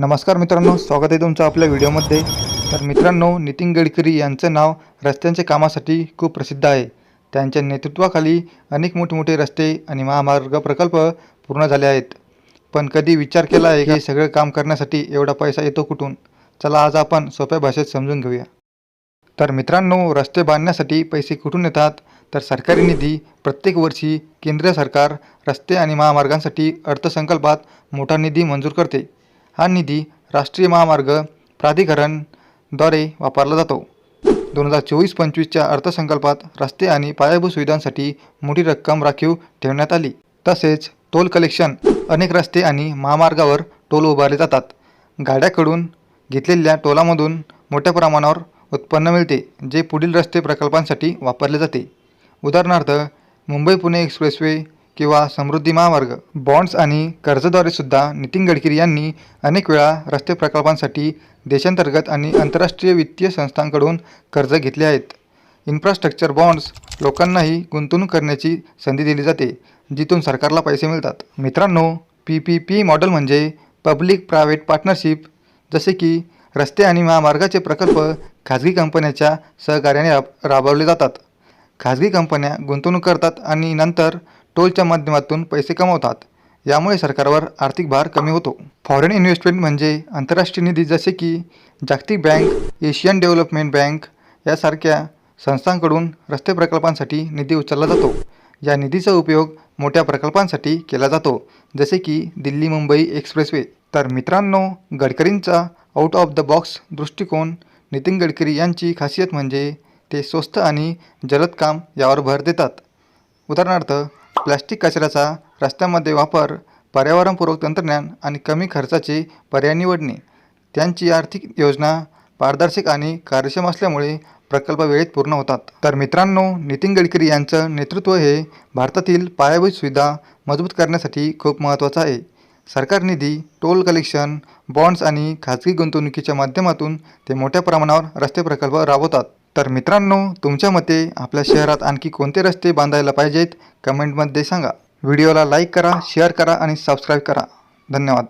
नमस्कार मित्रांनो स्वागत आहे तुमचं आपल्या व्हिडिओमध्ये. तर मित्रांनो नितीन गडकरी यांचं नाव रस्त्यांच्या कामासाठी खूप प्रसिद्ध आहे. त्यांच्या नेतृत्वाखाली अनेक मोठमोठे रस्ते आणि महामार्ग प्रकल्प पूर्ण झाले आहेत. पण कधी विचार केला आहे की सगळं काम करण्यासाठी एवढा पैसा येतो कुठून? चला आज आपण सोप्या भाषेत समजून घेऊया. तर मित्रांनो रस्ते बांधण्यासाठी पैसे कुठून येतात? तर सरकारी निधी प्रत्येक वर्षी केंद्र सरकार रस्ते आणि महामार्गांसाठी अर्थसंकल्पात मोठा निधी मंजूर करते. हा निधी राष्ट्रीय महामार्ग प्राधिकरणद्वारे वापरला जातो. दोन हजार चोवीस पंचवीसच्या अर्थसंकल्पात रस्ते आणि पायाभूत सुविधांसाठी मोठी रक्कम राखीव ठेवण्यात आली. तसेच टोल कलेक्शन अनेक रस्ते आणि महामार्गावर टोल उभारले जातात. गाड्याकडून घेतलेल्या टोलामधून मोठ्या प्रमाणावर उत्पन्न मिळते जे पुढील रस्ते प्रकल्पांसाठी वापरले जाते. उदाहरणार्थ मुंबई पुणे एक्सप्रेसवे किंवा समृद्धी महामार्ग बॉन्ड्स आणि कर्जद्वारे सुद्धा नितीन गडकरी यांनी अनेक वेळा रस्ते प्रकल्पांसाठी देशांतर्गत आणि आंतरराष्ट्रीय वित्तीय संस्थांकडून कर्ज घेतले आहेत. इन्फ्रास्ट्रक्चर बॉन्ड्स लोकांनाही गुंतवणूक करण्याची संधी दिली जाते जिथून सरकारला पैसे मिळतात. मित्रांनो पी पी पी मॉडेल म्हणजे पब्लिक प्रायव्हेट पार्टनरशिप जसे की रस्ते आणि महामार्गाचे प्रकल्प खाजगी कंपन्याच्या सहकार्याने राब राबवले जातात. खाजगी कंपन्या गुंतवणूक करतात आणि नंतर टोलच्या माध्यमातून पैसे कमवतात. यामुळे सरकारवर आर्थिक भार कमी होतो. फॉरेन इन्व्हेस्टमेंट म्हणजे आंतरराष्ट्रीय निधी जसे की जागतिक बँक एशियन डेव्हलपमेंट बँक यासारख्या संस्थांकडून रस्ते प्रकल्पांसाठी निधी उचलला जातो. या निधीचा उपयोग मोठ्या प्रकल्पांसाठी केला जातो जसे की दिल्ली मुंबई एक्सप्रेसवे. तर मित्रांनो गडकरींचा आउट ऑफ द बॉक्स दृष्टिकोन नितीन गडकरी यांची खासियत म्हणजे ते स्वस्त आणि जलद काम यावर भर देतात. उदाहरणार्थ प्लास्टिक कचऱ्याचा रस्त्यामध्ये वापर पर्यावरणपूरक तंत्रज्ञान आणि कमी खर्चाचे पर्याय निवडणे त्यांची आर्थिक योजना पारदर्शक आणि कार्यक्षम असल्यामुळे प्रकल्प वेळेत पूर्ण होतात. तर मित्रांनो नितीन गडकरी यांचं नेतृत्व हे भारतातील पायाभूत सुविधा मजबूत करण्यासाठी खूप महत्त्वाचं आहे. सरकार निधी टोल कलेक्शन बॉन्ड्स आणि खाजगी गुंतवणुकीच्या माध्यमातून ते मोठ्या प्रमाणावर रस्ते प्रकल्प राबवतात. तर मित्रांनो तुमच्या मते आपल्या शहरात आणखी कोणते रस्ते बांधायला पाहिजेत? कमेंटमध्ये सांगा. व्हिडिओला लाईक करा शेअर करा आणि सबस्क्राईब करा. धन्यवाद.